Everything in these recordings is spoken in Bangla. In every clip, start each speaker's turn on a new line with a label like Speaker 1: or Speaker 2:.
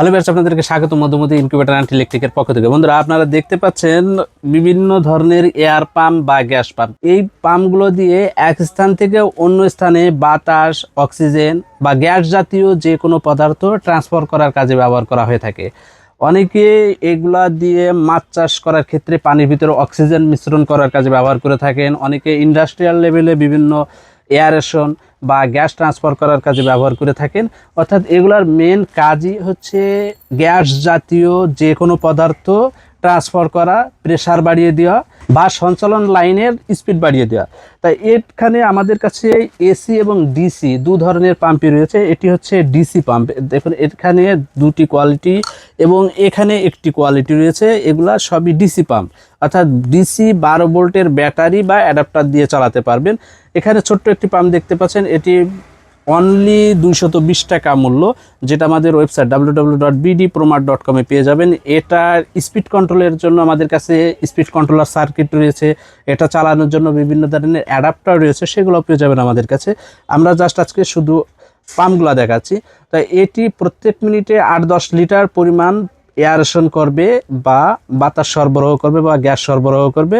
Speaker 1: হ্যালো ব্যাচ আপনাদেরকে স্বাগত। মধ্যমধ্যে ইনকিউবেটার অ্যান্ড ইলেকট্রিকের পক্ষ থেকে। বন্ধুরা, আপনারা দেখতে পাচ্ছেন বিভিন্ন ধরনের এয়ার পাম্প বা গ্যাস পাম্প এই পাম্পগুলো দিয়ে এক স্থান থেকে অন্য স্থানে বাতাস অক্সিজেন বা গ্যাস জাতীয় যে কোনো পদার্থ ট্রান্সফার করার কাজে ব্যবহার করা হয়ে থাকে। অনেকে এগুলা দিয়ে মাছ চাষ করার ক্ষেত্রে পানির ভিতরে অক্সিজেন মিশ্রণ করার কাজে ব্যবহার করে থাকেন। অনেকে ইন্ডাস্ট্রিয়াল লেভেলে বিভিন্ন এয়ারেশন বা গ্যাস ট্রান্সফার করার কাজে ব্যবহার করে থাকেন। অর্থাৎ এগুলার মেন কাজই হচ্ছে গ্যাস জাতীয় যে কোনো পদার্থ ট্রান্সফার করা প্রেশার বাড়িয়ে দেওয়া বা সঞ্চালন লাইনের স্পিড বাড়িয়ে দেওয়া। তাই এখানে আমাদের কাছে এসি এবং ডিসি দু ধরনের পাম্পই রয়েছে। এটি হচ্ছে ডিসি পাম্প দেখুন, এখানে দুটি কোয়ালিটি এবং এখানে একটি কোয়ালিটি রয়েছে। এগুলা সবই ডিসি পাম্প অর্থাৎ ডিসি বারো ভোল্টের ব্যাটারি বা অ্যাডাপ্টার দিয়ে চালাতে পারবেন। এখানে ছোট্ট একটি পাম্প দেখতে পাচ্ছেন। এটি অনলি দুইশত বিশ টাকা মূল্য, যেটা আমাদের website W W dot BD Promart dot কমে পেয়ে যাবেন। এটার স্পিড কন্ট্রোলের জন্য আমাদের কাছে স্পিড কন্ট্রোলার সার্কিট রয়েছে। এটা চালানোর জন্য বিভিন্ন ধরনের অ্যাডাপ্টার রয়েছে সেগুলো পেয়ে যাবেন আমাদের কাছে। আমরা জাস্ট আজকে শুধু পাম্পগুলো দেখাচ্ছি। তাই এটি প্রত্যেক মিনিটে আট দশ লিটার পরিমাণ এয়ারেশন করবে বা বাতাস সরবরাহ করবে বা গ্যাস সরবরাহ করবে।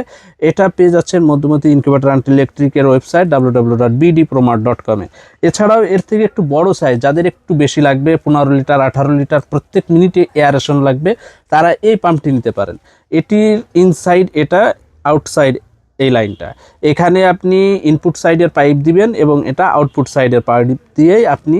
Speaker 1: এটা পেয়ে যাচ্ছেন মধ্যমতি ইনকিউবেটার অ্যান্ড ইলেকট্রিকের website W W dot BD Promart dot কমে এছাড়াও এর থেকে একটু বড় সাইজ যাদের একটু বেশি লাগবে, পনেরো লিটার, আঠারো লিটার, প্রত্যেক মিনিটে এয়ারেশন লাগবে, তারা এই পাম্পটি নিতে পারেন। এটির ইনসাইড এটা আউটসাইড এই লাইনটা এখানে আপনি ইনপুট সাইডের পাইপ দিবেন এবং এটা আউটপুট সাইডের পাইপ দিয়েই আপনি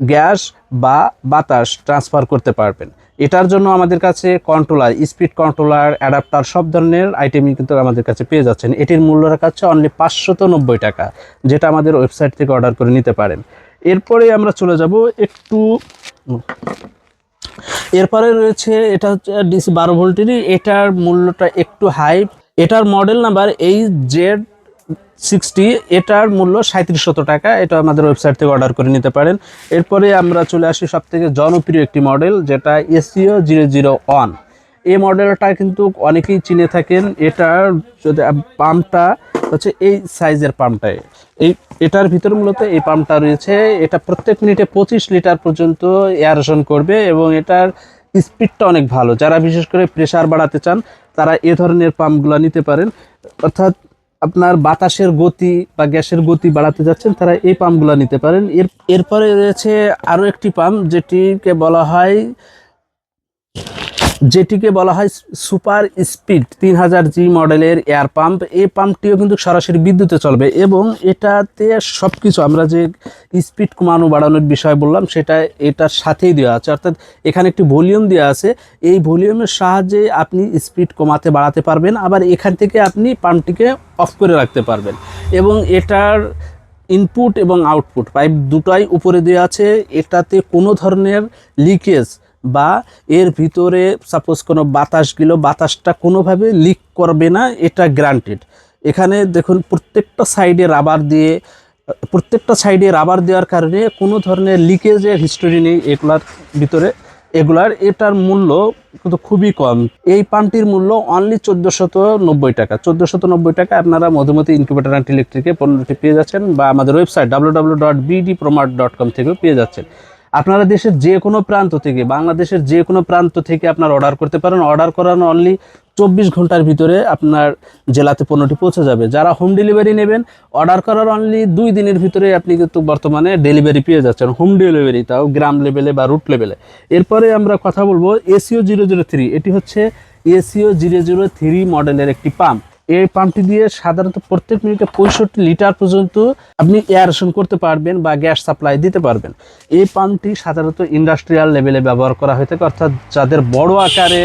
Speaker 1: গ্যাস বা বাতাস ট্রান্সফার করতে পারবেন। এটার জন্য আমাদের কাছে কন্ট্রোলার স্পিড কন্ট্রোলার অ্যাডাপ্টার সব ধরনের আইটেমই কিন্তু আমাদের কাছে পেয়ে যাচ্ছেন। এটির মূল্য রাখা হচ্ছে অনলি পাঁচশত নব্বই টাকা, যেটা আমাদের ওয়েবসাইট থেকে অর্ডার করে নিতে পারেন। এরপরে আমরা চলে যাব একটু, এরপরে রয়েছে, এটা হচ্ছে ডিসি বারো ভোল্টেরই, এটার মূল্যটা একটু হাই এটার মডেল নাম্বার এই জেড সিক্সটি এটার মূল্য সাঁত্রিশশত টাকা। এটা আমাদের ওয়েবসাইট থেকে অর্ডার করে নিতে পারেন। এরপরে আমরা চলে আসি সব থেকে জনপ্রিয় একটি মডেল যেটা এসিও জিরো জিরো ওয়ান এই মডেলটা কিন্তু অনেকেই চিনে থাকেন। এটার যদি পাম্পটা হচ্ছে এই সাইজের পাম্পটাই এই, এটার ভিতর মূলত এই পাম্পটা রয়েছে। এটা প্রত্যেক মিনিটে পঁচিশ লিটার পর্যন্ত এয়ারেশন করবে এবং এটার স্পিডটা অনেক ভালো। যারা বিশেষ করে প্রেশার বাড়াতে চান, তারা এ ধরনের পাম্পগুলো নিতে পারেন। অর্থাৎ আপনার বাতাসের গতি বা গ্যাসের গতি বাড়াতে যাচ্ছেন, তারা এই পাম্পগুলো নিতে পারেন। এর, এরপরে রয়েছে আরও একটি পাম্প, যেটিকে বলা হয় যেটিকে বলা হয় সুপার স্পিড তিন হাজার জি মডেলের এয়ার পাম্প। এই পাম্পটিও কিন্তু সরাসরি বিদ্যুতে চলবে এবং এটাতে সব কিছু আমরা যে স্পিড কমানো বাড়ানোর বিষয় বললাম, সেটা এটার সাথেই দেওয়া আছে। অর্থাৎ এখানে একটি ভলিউম দেওয়া আছে। এই ভলিউমের সাহায্যে আপনি স্পিড কমাতে বাড়াতে পারবেন, আবার এখান থেকে আপনি পাম্পটিকে অফ করে রাখতে পারবেন এবং এটার ইনপুট এবং আউটপুট পাইপ দুটাই উপরে দেওয়া আছে। এটাতে কোনো ধরনের লিকেজ বা এর ভিতরে সাপোজ কোনো বাতাস গেল, বাতাসটা কোনোভাবে লিক করবে না, এটা গ্রান্টেড এখানে দেখুন প্রত্যেকটা সাইডে রাবার দিয়ে, প্রত্যেকটা সাইডে রাবার দেওয়ার কারণে কোনো ধরনের লিকেজের হিস্টোরি নেই এগুলার ভিতরে। এগুলার এটার মূল্য কিন্তু খুবই কম। এই পাম্পটির মূল্য অনলি চোদ্দোশত নব্বই টাকা। চোদ্দোশত নব্বই টাকা আপনারা মধুমতি ইনকিউবেটার অ্যান্ড ইলেকট্রিকে পণ্যটি পেয়ে যাচ্ছেন বা আমাদের website W W dot BD Promart dot com থেকেও পেয়ে যাচ্ছেন। আপনারা দেশের যে কোনো প্রান্ত থেকে, বাংলাদেশের যে কোনো প্রান্ত থেকে আপনার অর্ডার করতে পারেন। অর্ডার করানো অনলি চব্বিশ ঘণ্টার ভিতরে আপনার জেলাতে পণ্যটি পৌঁছে যাবে। যারা হোম ডেলিভারি নেবেন অর্ডার করার অনলি দুই দিনের ভিতরে আপনি কিন্তু বর্তমানে ডেলিভারি পেয়ে যাচ্ছেন। হোম ডেলিভারি তাও গ্রাম লেভেলে বা রুট লেভেলে এরপরে আমরা কথা বলব এসিও জিরো জিরো থ্রি এটি হচ্ছে এসিও জিরো জিরো থ্রি মডেলের একটি পাম্প এই পাম্পটি দিয়ে সাধারণত প্রত্যেক মিনিটে পঁয়ষট্টি লিটার পর্যন্ত আপনি এয়ারেশন করতে পারবেন বা গ্যাস সাপ্লাই দিতে পারবেন। এই পাম্পটি সাধারণত ইন্ডাস্ট্রিয়াল লেভেলে ব্যবহার করা হয়ে থাকে, অর্থাৎ যাদের বড় আকারে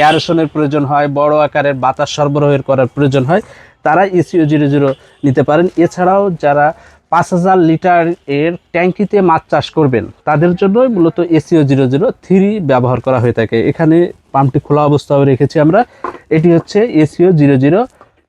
Speaker 1: এয়ারেশনের প্রয়োজন হয়, বড় আকারের বাতাস সরবরাহের করার প্রয়োজন হয়, তারা এসিও জিরো জিরো নিতে পারেন। এছাড়াও যারা পাঁচ হাজার লিটার এর ট্যাঙ্কিতে মাছ চাষ করবেন, তাদের জন্যই মূলত এসিও জিরো জিরো থ্রি ব্যবহার করা হয়ে থাকে। এখানে পাম্পটি খোলা অবস্থায় রেখেছি আমরা। এটি হচ্ছে এসিও জিরো জিরো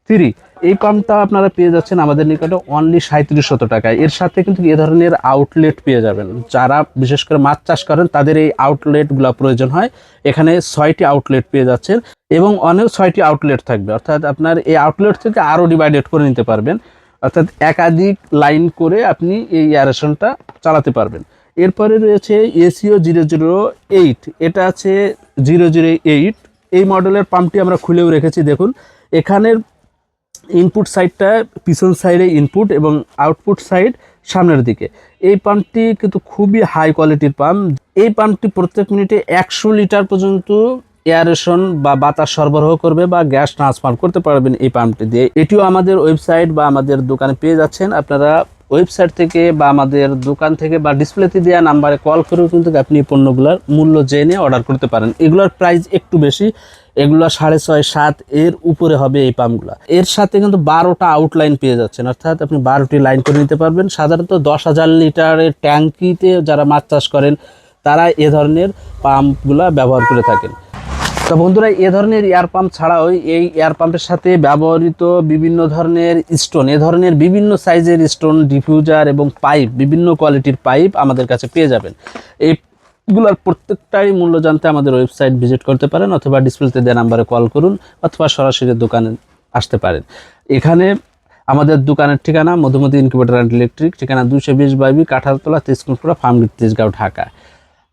Speaker 1: থ্রি এই পাম্পটা আপনারা পেয়ে যাচ্ছেন আমাদের নিকটে অনলি সাঁত্রিশ শত টাকায়। এর সাথে কিন্তু এ ধরনের আউটলেট পেয়ে যাবেন। যারা বিশেষ করে মাছ চাষ করেন, তাদের এই আউটলেটগুলো প্রয়োজন হয়। এখানে ছয়টি আউটলেট পেয়ে যাচ্ছেন এবং অনেক ছয়টি আউটলেট থাকবে। অর্থাৎ আপনার এই আউটলেট থেকে আরও ডিভাইডেড করে নিতে পারবেন। অর্থাৎ একাধিক লাইন করে আপনি এই এয়ারেশনটা চালাতে পারবেন। এরপরে রয়েছে এসিও জিরো জিরো এইট এটা আছে জিরো জিরো এইট এই মডেলের পাম্পটি আমরা খুলেও রেখেছি, দেখুন। এখানের ইনপুট সাইডটা পিছন সাইডে ইনপুট এবং আউটপুট সাইড সামনের দিকে। এই পাম্পটি কিন্তু খুবই হাই কোয়ালিটির পাম্প। এই পাম্পটি প্রত্যেক মিনিটে একশো লিটার পর্যন্ত এয়ারেশন বা বাতাস সরবরাহ করবে বা গ্যাস ট্রান্সফার করতে পারবেন এই পাম্পটি দিয়ে। এটিও আমাদের ওয়েবসাইট বা আমাদের দোকানে পেয়ে যাচ্ছেন। আপনারা ওয়েবসাইট থেকে বা আমাদের দোকান থেকে বা ডিসপ্লেতে দেওয়া নাম্বারে কল করেও কিন্তু আপনি এই পণ্যগুলোর মূল্য জেনে অর্ডার করতে পারেন। এগুলোর প্রাইস একটু বেশি। এগুলো সাড়ে ছয়, সাত, এর উপরে হবে এই পাম্পগুলো। এর সাথে কিন্তু বারোটা আউটলাইন পেয়ে যাচ্ছেন, অর্থাৎ আপনি বারোটি লাইন করে নিতে পারবেন। সাধারণত দশ হাজার লিটারের ট্যাঙ্কিতে যারা মাছ চাষ করেন, তারা এ ধরনের পাম্পগুলা ব্যবহার করে থাকেন। তো বন্ধুরা, এ ধরনের এয়ার পাম্প ছাড়াও এই এয়ার পাম্পের সাথে ব্যবহৃত বিভিন্ন ধরনের স্টোন এ ধরনের বিভিন্ন সাইজের স্টোন ডিফিউজার এবং পাইপ বিভিন্ন কোয়ালিটির পাইপ আমাদের কাছে পেয়ে যাবেন। এইগুলোর প্রত্যেকটাই মূল্য জানতে আমাদের ওয়েবসাইট ভিজিট করতে পারেন অথবা ডিসপ্লেতে দেওয়া নাম্বারে কল করুন অথবা সরাসরি দোকানে আসতে পারেন। এখানে আমাদের দোকানের ঠিকানা মধুমতি ইনকিউবেটার অ্যান্ড ইলেকট্রিক ঠিকানা দুশো বিশ বাইবি কাঁঠালতলা তেজকুমপুরা ফার্মগেট, তেজগাঁও, ঢাকা।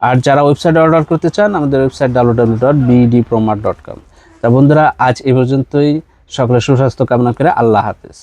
Speaker 1: আর যারা ওয়েবসাইটে অর্ডার করতে চান, আমাদের website W W dot BD Promart dot com তা বন্ধুরা, আজ এ পর্যন্তই। সকলের সুস্বাস্থ্য কামনা করে আল্লাহ হাফেজ।